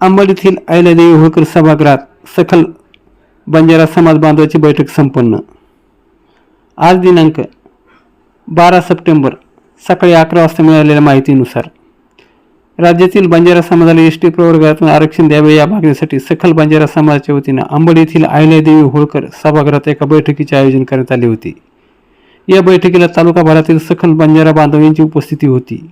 अंबड येथील अहिल्यादेवी होळकर सभागृहात सखल बंजारा समाज बांधवाची बैठक संपन्न. आज दिनांक बारा सप्टेंबर सकाळी अकरा वाजता मिळालेल्या माहितीनुसार राज्यातील बंजारा समाजाला एस टी प्रवर्गातून आरक्षण द्यावे या मागणीसाठी सखल बंजारा समाजाच्या वतीनं अंबड येथील अहिल्यादेवी होळकर सभागृहात एका बैठकीचे आयोजन करण्यात आले होते. या बैठकीला तालुकाभरातील सखल बंजारा बांधव यांची उपस्थिती होती.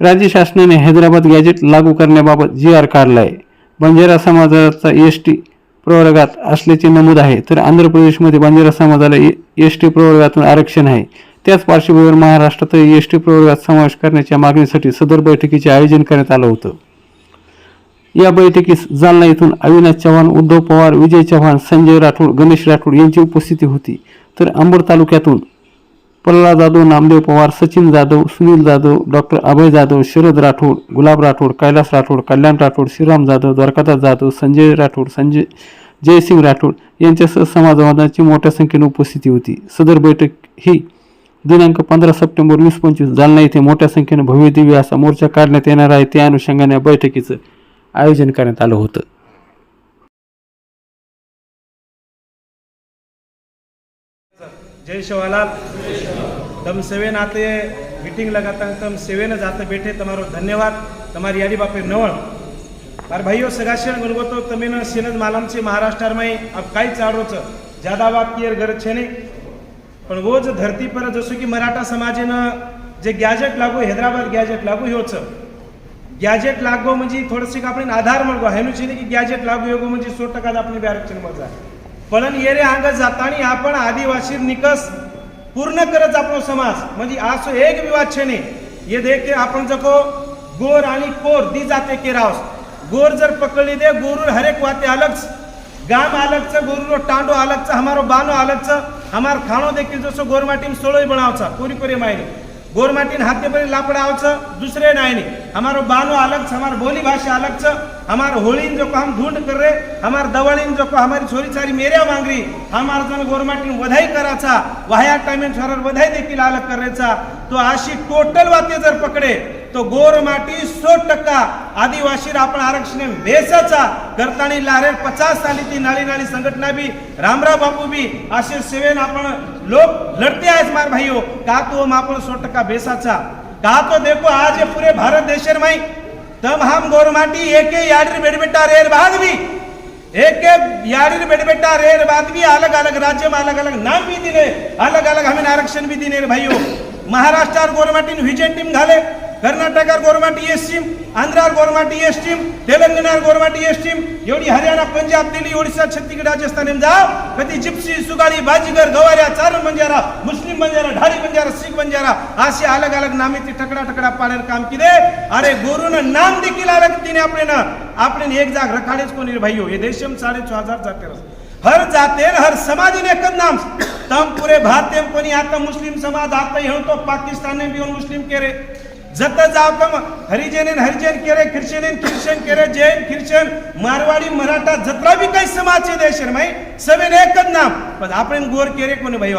राज्य शासनाने हैदराबाद गॅजेट लागू करण्याबाबत जी आर काढला आहे बंजारा समाजाचा एस टी प्रवर्गात असल्याचे नमूद आहे. तर आंध्र प्रदेशमध्ये बंजारा समाजाला एस टी प्रवर्गातून आरक्षण आहे. त्याच पार्श्वभूमीवर महाराष्ट्रात एस टी प्रवर्गात समावेश करण्याच्या मागणीसाठी सदर बैठकीचे आयोजन करण्यात आलं होतं. या बैठकीस जालना येथून अविनाश चव्हाण उद्धव पवार विजय चव्हाण संजय राठोड गणेश राठोड यांची उपस्थिती होती. तर अंबड तालुक्यातून प्रल्हाद जाधव नामदेव पवार सचिन जाधव सुनील जाधव डॉक्टर अभय जाधव शरद राठोड गुलाब राठोड कैलास राठोड कल्याण राठोड श्रीराम जाधव द्वारकादास जाधव संजय राठोड संजय जयसिंग राठोड यांच्यासह समाजवादाची मोठ्या संख्येने उपस्थिती होती. सदर बैठक ही दिनांक पंधरा सप्टेंबर वीस पंचवीस जालना येथे मोठ्या संख्येने भव्य दिव्य असा मोर्चा काढण्यात येणार आहे. त्या अनुषंगाने या बैठकीचं आयोजन करण्यात आलं होतं. जय शिवालाल तम सेवे नाते मीटिंग लगाता तम सेवे न जाते बैठे તમારો ધન્યવાદ તમારી યાદી બાપે નવળ મારા ભાઈઓ સગાશણ ગુણવત્તો તમે ન સેનજ માલમ છે મહારાષ્ટ્રમાં अब काही चाडो छ ज्यादा बात कियर गरज છે નહીં પણ वो જ धरती पर जसं की मराठा समाजेनं जे गॅजेट लागू हैदराबाद गॅजेट लागू ह्यो छ गॅजेट लागो म्हणजे थोडंसं आपण आधार મળવો હેનું છે ને की गॅजेट लागू योग म्हणजे सो टका આપણે आरक्षण મળે पण येरे अंग जातानी आपण आदिवासी निकस पूर्ण करत आपलो समाज. म्हणजे असं एक विवाद छे नाही ये देख आपण जको गोर आणि कोर दी जाते केरावस गोर जर पकडली दे गोरूर हरेक वाते अलग गाम अलग छ टांडो अलग छ हमारो बानो अलग छ हमार खाणो देखील जसं गोरमाटीम सोळोय बनावचा पुरी पुरी मायनी. गोरमाटीन हाथे पर लापड़ा आवछ दूसरे नाय हमारो बानो अलग छ हमार बोली भाषा अलग छ हमार होली जो को हम ढूंढ कर रहे हमार दवळीन जो को हमारी छोरी सारी मेरे मांगरी हमार जन गोरमाटीन वधाई कराचा वाया टाइमेन छोरार वधाई देखील अलग करायचा. तो अशी टोटल वाते जर पकडे तो गोरमाटी सो टक्का आदिवासी आपण आरक्षण बेसाचा करतानी लारे पचास साली ती नाली नाली संघटना भी रामराव बापू भी असे सेवेन आपण लोग लड़ते आज मार भाइयों का तो हम आपण सो टक्का बेसाचा का तो देखो आज ये पूरे भारत देश में तब हम गोरमाटी एक याडर बेडबेटा रेर बाद भी एक एक याडीर रेर बाद भी अलग अलग राज्य में अलग अलग नाम भी दिले अलग अलग हमें आरक्षण भी दिले रे भाईओ महाराष्ट्रात गोरमाटीन व्हिजन टीम घाले। Karnataka government E S scheme Andhra government E S scheme Telangana government E S scheme एवढी हरियाणा पंजाब दिल्ली ओडिशा छत्तीसगड राजस्थान एमजा कधी जिप्सी सुगारी बाजीगर गवाऱ्या चार बंजारा मुस्लिम बंजारा ढारी बंजारा सिख बंजारा असे अलग अलग नामे ते टकडा टकडा पाडेल काम किदे अरे गुरुनं नाम देखील अलग तिने आपण आपण एक जाग रखाडेच कोणी भाईयो हे देशम साडे छो हजार जाते हर जाते हर समाज ने कद नाम. तम पूरे भारत में आता मुस्लिम समाज आता ही हो तो पाकिस्तान ने भी मुस्लिम के रे जतं जावं हरिजनीन हरिजन केरे ख्रिश्चनीन ख्रिश्चन केरे जैन ख्रिश्चन मारवाडी मराठा जत्रा भी काही समाजचे देश रे माई सगळे एकच नाम. पण आपण गोर केले कोणी भाई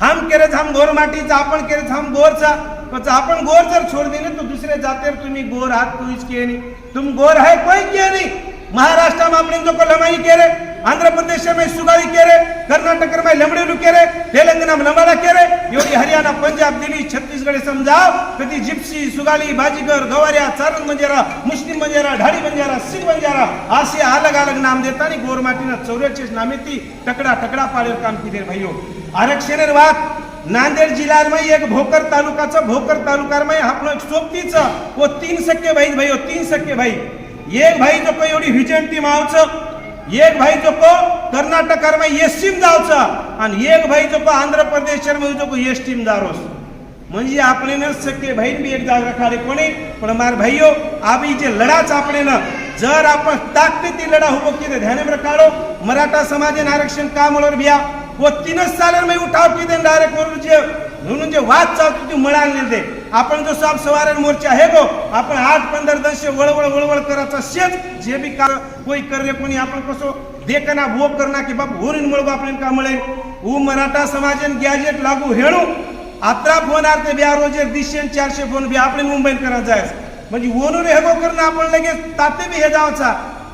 हम केरेच हम गोर माटीचा आपण केरेच हम गोरचा. पण आपण गोर जर छोड दिले तर दुसरे जाते तुम्ही गोर आहात तुझ के नाही तुम गोर आहे कोई के नाही महाराष्ट्र में अपने इनको लमाई केरे रहे आंध्र प्रदेश में सुगाई केरे कर्नाटक में लमड़ेलू कह रहे तेलंगाना में लंबाड़ा केरे योगी हरियाणा पंजाब दिल्ली छत्तीसगढ़ समझाओ कधी जिप्सी सुगाली बाजीगर गवारिया सारंग बंजारा मुस्लिम बंजारा ढाडी बंजारा सिंह बंजारा आसिया अलग अलग नाम देता आणि गोरमाटीनं चौऱ्याऐंशी नामे ती टकडा टकडा पाले काम केले भाईओ। आरक्षण बात नांदेड जिल्ह्यामध्ये एक भोकर तालुकाचं भोकर तालुका मध्ये आपण सोबतीचं व तीन सक्के भाई भाई तीन सक्के भाई। एक भाई जो एवढी हिजंटी मावचं. एक भाई जो को कर्नाटकारमा एस टीम जावचं आणि एक भाई जो आंध्र प्रदेश जो को एस टीम जारोस म्हणजे आपले न सगळे बहीण बी एक जागा खाले कोणी? पण मार ભાઈઓ आम्ही जे लढाच आपले ना जर आपण ताकते ती लढा उभो केले ध्याने काढो मराठा समाजाने आरक्षण का मिळवर बिया व तीनच सालांमध्ये उठाव केले डायरेक्ट वरून जे म्हणून जे वाद चालतो ती मळाले ते आपण जो साहेब सवार मोर्चा आहे गो आपण आठ पंधरा दशे वळवळ वळवळ करायचा शेत जे बी का कोई करे कोणी आपण कसो देखना भो करना की बाप होरीन मळगो आपण का मळे? ऊ मराठा समाजन गॅजेट लागू हेणू आत्रा फोन आर ते ब्या रोजे दीडशे चारशे फोन बी आपण मुंबईत करा जाय म्हणजे वरून हेगो करणं आपण लगेच ताते बी हे जावचा.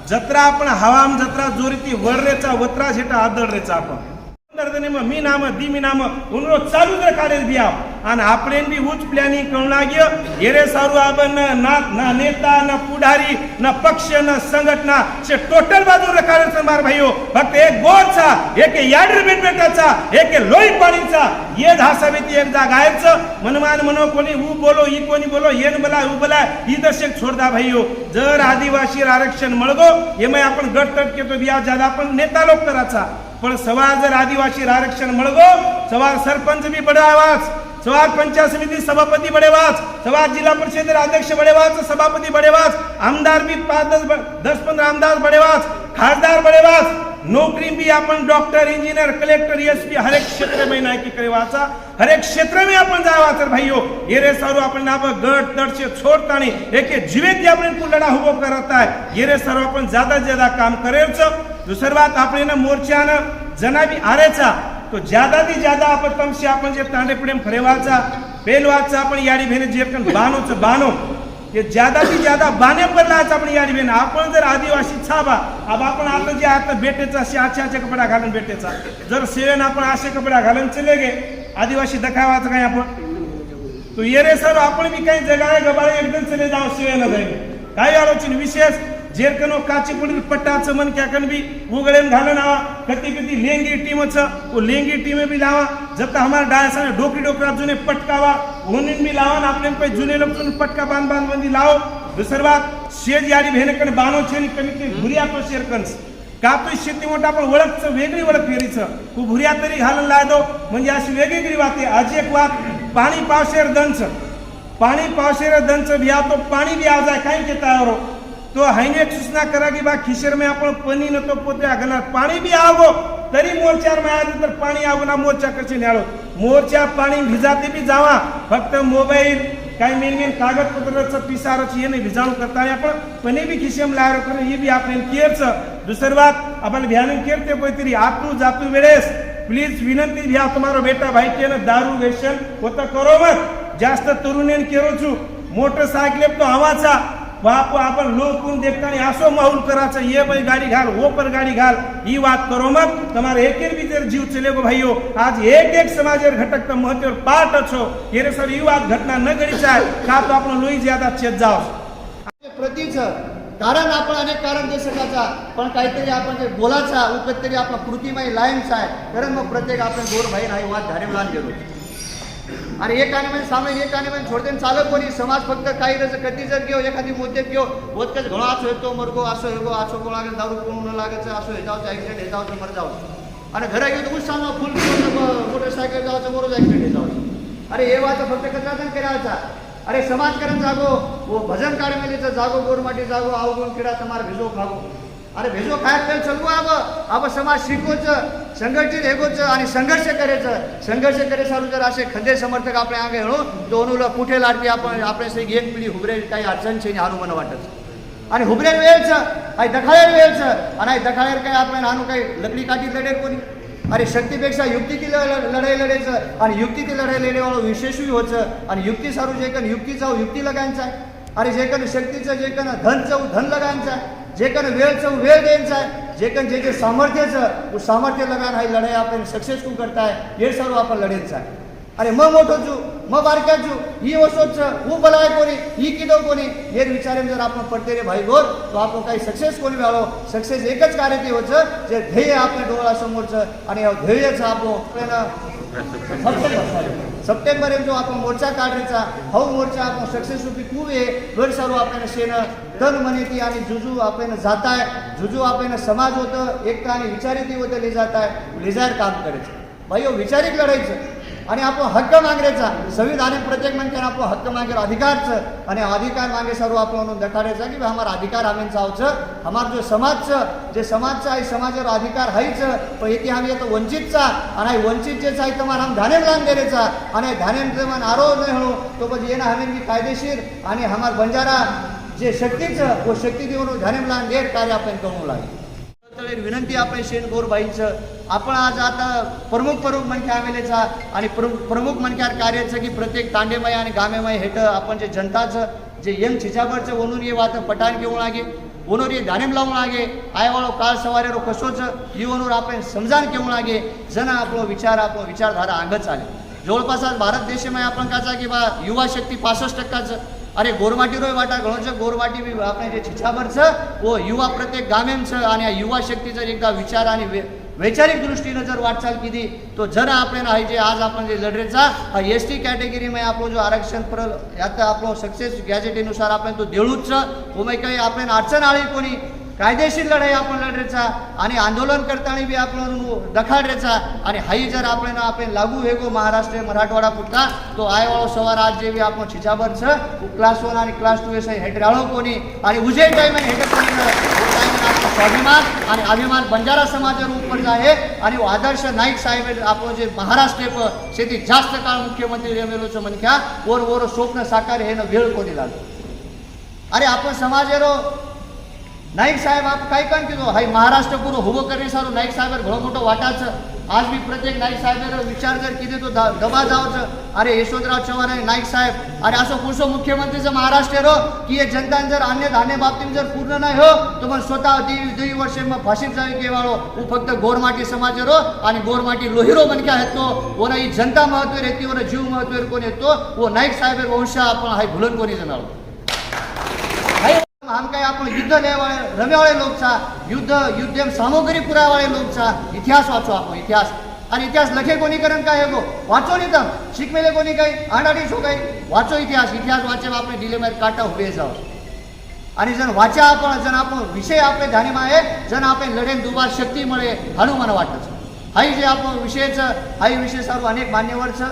जत्रा आपण हवाम जत्रा जोरीती वळरेचा वत्रा झेटा आदळरेचा आपण. मी नाम दी मी नाम उनरो चालू तर काढेल बिया. અને આપણે બી ઉચ્ચ પ્લાનિંગ ગયો ઘેરે સારું આપણને ના ના નેતા ના પુડારી ના પક્ષ ના સંગઠના છે ટોટલ બાજુ રખાડે છે મારા ભાઈઓ ફક્ત એક ગોળ છે એક યાર્ડર બેટ બેટા છે એક લોહી પાણી છે ये धासावेती एकदा गायच मनमान मन कोणी ऊ बोलो ई कोणी बोलो येन बला ऊ बला ई दशक छोडदा भाईयो जर आदिवासी आरक्षण मळगो एमय आपण गट तट केतो बिया ज्यादा पण नेता लोक कराचा पण सवार जर आदिवासी आरक्षण मळगो सवार सरपंच बी बडा आवाज. सवाग पंचायत समिती सभापती बडेवास सवाग जिल्हा परिषद अध्यक्ष बडेवास सभापती बडेवास आमदार भी पाच दस दस पंधरा आमदार बडेवास खासदार बडेवास नौकरी भी अपन doctor engineer collector S P हर एक क्षेत्र में ना की करे वाचा. हर एक क्षेत्र में अपन जावा सर भाइयों ये रे सर्व अपन ना गट दर्शे छोड़ता नहीं एक जीवित जी अपने को लड़ा हुआ करता है ये रे सर्व अपन ज्यादा ज्यादा काम करे बात अपने मोर्चा जनाबी आरेचा તો જ્યાદાથી જ્યાદા આપતમ છે આપણને જે તાંડે પડે ફરેવાચા પહેલવાચા પણ યારી બેન જે પણ બાનો છે ये કે જ્યાદાથી જ્યાદા બાને પર લાચ આપણે યારી બેન. आपण जर आदिवासी छाबा अब आपण आता जे आता बेटेचा असे आचे आचे कपडा घालून बेटेचा जर सेवेन आपण असे कपडा घालून चले गे आदिवासी दखावाचं काय आपण तो ये रे सर आपण बी काही जगाय गबाळे एकदम चले जाऊ सेवेनं जाईल काही विशेष जेरकनो काची पुढील पट्टाचं मन क्याकन बी उगळेन घालून. आवा कती? कती लेंगी टीमच. वो लेंगी टीम बी लावा. जब तक हमारा डांस है डोकरी डोकरा जुने पटकावा. उन्हें भी लावा ना अपने पे जुने लोग तुम पटका बांध बांध बंदी लाओ. दुसर बात शेज यारी भेनकन बानो छेनी कमी के भुरिया तो शेरकन्स कापूस शेती मोठा आपण ओळखचं वेगळी ओळख फेरीचं. तू भुरिया तरी घालून लायदो म्हणजे अशी वेगवेगळी वाते. आज एक वात पाणी पावशेर दंच पाणी पावशेर दंच बिया तो पाणी बी आज आहे काही घेता तो हाईने एक सूचना करा की बा खिशर में आपण पनी न तो पोते घालणार पाणी बी आवो तरी मोर्चार में आले तर पाणी आवो ना मोर्चा कशी न्याळो मोर्चा पाणी भिजाते बी जावा फक्त मोबाईल काही मेन मेन कागदपत्राचं पिसारच ये नाही भिजाणू करता आपण पनी बी खिशेम लायर करून ही बी आपण केरच दुसरी बात आपण ध्यान केरते कोणतरी आतू जातू वेळेस प्लीज विनंती घ्या तुम्हारो बेटा भाई के ना दारू व्यसन होतं करो मत जास्त तरुणीन केरो छू मोटरसायकल तो वहाँ आपण लोक लोग कुन देखता नहीं आसो माहौल करा ये बाई गाड़ी घाल वो पर गाड़ी घाल. ही वाद करो मत तुम्हारे एक एक भी जीव चले गो भाई आज एक एक समाज घटक तर महत्त्व पाठ छो हो. ये सर ही वाद घटना न घड़ी चाहे का तो आप लोही ज्यादा छेद जाओ प्रतीच कारण आपण अनेक कारण देऊ शकायचा पण काहीतरी आपण जे बोलायचा उपयोग तरी आपण कृतीमाई लायमचा आहे. कारण मग प्रत्येक आपण गोर भाई नाही वाद धारेवला गेलो आणि हे कानेमध्ये सामान हे कानेमध्ये छोडते चालत कोणी. समाज फक्त काही रच कधी जर घेऊ एखादी मुद्दे घेऊ वतकच घोळा असो येतो मरगो असो हे गो असो कोण लागेल दारू कोण लागायचं असो हे जाऊचं ॲक्सिडेंट हे जाऊचं मर जाऊ आणि घरा घेऊ तर सांगा फुल मोटरसायकल जाऊचं मोरोज ॲक्सिडेंट हे जाऊचं. अरे हे वाचा फक्त कचराचा करायचा. अरे समाज करण जागो वो भजन कार्यमेलीचं जागो गोरमाटी जागो आवगुण किडा तमार भिजो खागो अरे भिजो खायत तर चलवो आब. आब समाज शिकवचं. संघटित हेगोचं आणि संघर्ष करायचं संघर्ष करे सारू जर असे खंदे समर्थक आपल्या आगे हेळो दोनूला कुठे लाडते आपण आपल्या सही एक पिढी हुबरे काही अडचण छे हारू मला वाटत आणि हुबरेल वेळचं आई दखाळेर वेळचं आणि आई दखाळेल काही आपण हानू काही लकडी काठी लढेल कोणी? अरे शक्तीपेक्षा युक्तीची लढाई लढायचं आणि युक्तीची लढाई लढेवाळं विशेषही होतं. आणि युक्ती सारू जे कन युक्ती जाऊ युक्ती लगायचा आहे. अरे जे कन शक्तीचं जे कन धन चव धन लगायचं आहे. जे कन वेळचं वेळ द्यायचा आहे. जे कन जे जे सामर्थ्य उस सामर्थ्य लगा रहा लड़ाई अपन सक्सेसफुल करता है ये सर्व अपन लड़ेन सा अरे म मोठो जू म बारक्या जू ही वसोच हू बलाय कोणी ही किदो कोणी हे विचारेन जर आपण पढते रे भाई गोर तो आपण काही सक्सेस कोणी मिळालो सक्सेस एकच कार्य ते होतं जे ध्येय आपल्या डोळ्यासमोरचं आणि ध्येयच आपण फक्त सप्टेंबर सप्टेंबर जो आपण मोर्चा काढायचा हा मोर्चा आपण सक्सेस रूपी खूप आहे. घर सर्व आपल्याला शेणं तन मनेती आणि जुजू आपण जाताय. जुजू आपण समाज होतं एकता आणि विचारिती होतं ले जात आहे काम करायचं. भाई हो विचारिक लढायचं. आणि आपण हक्क मागण्याचा संविधानिक प्रत्येक म्हणजे आपण हक्क मागेल अधिकारच. आणि अधिकार मागे सर्व आपण म्हणून की हमारा अधिकार आम्ही चावचं. हमार जो समाजचं जे समाजचं आहे समाजावर अधिकार हायच. पण इथे आम्ही येतो वंचितचा आणि वंचित जे आहे तुम्हाला हम धानेम लावून देण्याचा. आणि धानेम जमान आरो नाही हो तो पण येणं हमें की कायदेशीर. आणि हमार बंजारा जे शक्तीचं व शक्ती देऊन धानेम लावून देर कार्य आपण कमवू लागेल. विनंती आपण शेणगोर बाईंचं आपण आज आता प्रमुख प्रमुख मनख्या आमेलेचा आणि प्रमुख प्रमुख कार्याचं की प्रत्येक तांडेमय आणि गामेमय हेट आपण जे जनताचं जे यंग छिजाबरचं ओनून ये वात पठाण घेऊन आगे ओनोर ये ध्यानेम लावून आगे आयवाळो काळ सवारेरो कसोच ही ओनोर आपण समजान घेऊन आगे जण आपलो विचार आपलो विचारधारा अंगच आले जवळपास आज भारत देशमय आपण काचा की बा युवा शक्ती पासष्ट टक्काचं अरे गोरवाटी रोय वाटा घणो છે गोरवाटी बी આપણે જે छिछाबर છે ઓ युवा प्रत्येक गामेम છે आणि આ युवा शक्ती जर एकदा विचार आणि वे- वैचारिक दृष्टीनं जर वाटचाल केली तो जर आपल्याला आहे जे आज आपण जे लढरेचा हा एस टी कॅटेगरीमध्ये आपलं जो आरक्षण पर यात आपलं सक्सेस गॅजेटीनुसार आपण तो देळूच उमे काही आपल्याला अडचण आली कोणी कायदेशीर लढाई आपण लढायचा आणि आंदोलन करताना बी आपण दखाडायचा. आणि हाई जर आपण आपण लागू हे गो महाराष्ट्र मराठवाडा पुटला तो आयवाळो सवार आज जे बी आपण छिजाबर छ क्लास वन आणि क्लास टू एस हेट राळो कोणी. आणि उजे टाइम हे स्वाभिमान आणि अभिमान बंजारा समाजावर उपडला आहे. आणि आदर्श नाईक साहेब आपण जे महाराष्ट्र शेती जास्त काळ मुख्यमंत्री मेलोचं म्हणख्या वर वर स्वप्न साकार हे न वेळ कोणी लागतो अरे आपण समाजावर समाजेरो नाईक साहेब आप काय काम केलो हाय महाराष्ट्र पुरो उभं करणे सारो नाईक साहेब घणो मोठो वाटाचं आज मी प्रत्येक नाईक साहेब विचार जर किती तो द- दबा जावचं अरे यशवंतराव चव्हाण आणि नाईक साहेब अरे असं पुढचं मुख्यमंत्रीचं महाराष्ट्र रो की हे जनता जर अन्य धान्य बाबतीत जर पूर्ण नाही हो तर मग स्वतः दी दुई वर्षे मग फाशीत जावी केवाळो હું ફક્ત ગોરમાટી સમાજ રો અને ગોરમાટી લોહીરો બનક્યા હતો ઓના ઈ जनता महत्व રહેતી ઓના जीव महत्व कोण येतो व नाईक साहेब वंश आपण हाय भुलन कोणी जणालो हाय આમ કાંઈ આપણો યુદ્ધ લેવાળે રમેવાળે લોક છે યુદ્ધ યુદ્ધ એમ સામગ્રી પુરાવાળે લોક છે ઇતિહાસ વાંચો આપણો ઇતિહાસ અને ઇતિહાસ લખે કોની કરમ કાંઈ હેગો વાંચો નહીં તમે શીખ મેલે કોની કાંઈ આડાડી શું કાંઈ વાંચો ઇતિહાસ ઇતિહાસ વાંચે આપણે ડિલેમર કાંટા ઉભે જાઓ અને જન વાંચ્યા પણ જન આપણો વિષય આપણે ધ્યાનમાં એ જન આપણે લડે દુબાર શક્તિ મળે હાલું મને વાટે છે હાઈ જે આપણો વિષય છે હાઈ વિષય સારું અનેક માન્યવર છે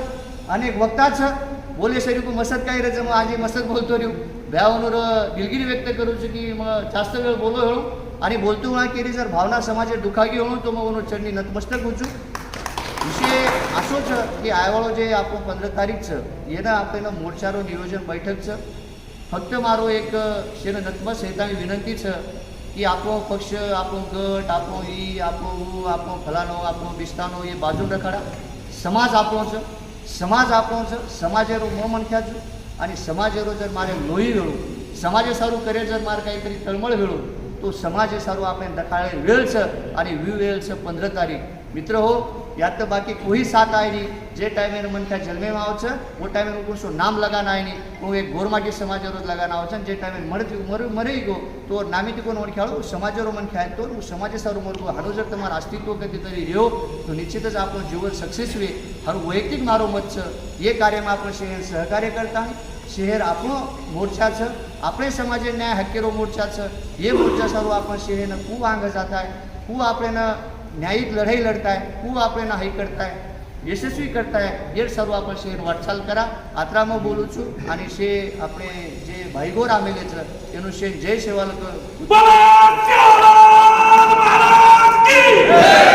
અનેક વક્તા છે બોલે શરીફ મસદ કાંઈ રજમ આજે મસદ બોલતો રહ્યું व्यावनूर दिलगिरी व्यक्त करू की मग जास्त वेळ बोलो हळू. आणि बोलतो म्हणा केली जर भावना समाजे दुखागी होऊन तो मग म्हणून चढणी नतमस्तक होचू विषय असोच की आयवाळो जे आपण पंधरा तारीखचं येणं आपण मोर्चारो नियोजन बैठकचं फक्त मारो एक शेण नतमस हे मी विनंतीच की आपो पक्ष आपो गट आपो ई आपो ऊ आपो फलानो आपो बिस्तानो हे बाजू रखाडा समाज आपणोचं समाज आपणोचं समाजारो मो मनख्याचं आणि समाजेरो जर मारे लोही वेळू समाजे सारू करे जर मार काहीतरी तळमळ वेळू तो समाजेसारू आपण दकाळे वेळचं आणि वी वेळचं पंधरा तारीख. मित्र हो યાદ તો બાકી કોઈ સાથ આય નહીં જે ટાઈમે એનું મન થાય જન્મેમાં આવશે ઓ ટાઈમે હું પૂછું નામ લગાન આવી નહીં હું એક ગોરમાટી સમાજ રોજ લગાન આવશે જે ટાઈમે મળતી મરું મરી ગયો, તો નામીથી કોણ ઓળખ્યા સમાજરો મન ખ્યાલ તો હું સમાજે સારું મળતું હારો જ તમારા અસ્તિત્વ ગતિ તરી રહ્યો, તો નિશ્ચિત જ આપણું જીવન સક્સેસ રહે હારું વૈયક્તિક મારો મત છે, એ કાર્યમાં આપણે શહેર સહકાર્ય કરતા શહેર આપણો મોરચા છે, આપણે સમાજે ન્યાય હકેરો મોરચા છે, એ મોરચા સારું આપણા શહેરને ખૂબ આંગ થાય, ખૂબ આપણે ન્યાયિક લડાઈ लड़ता है वो આપણે નહાઈ કરતા હે, યશસ્વી કરતા હે ગેર સર્વ પર શેર વાટસાલ કરા. આત્રામાં બોલું છું અને શે આપણે જે ભાઈગોર રામેલે છે, એનું છે જય સેવાલક. બોલો ભારત કી જય!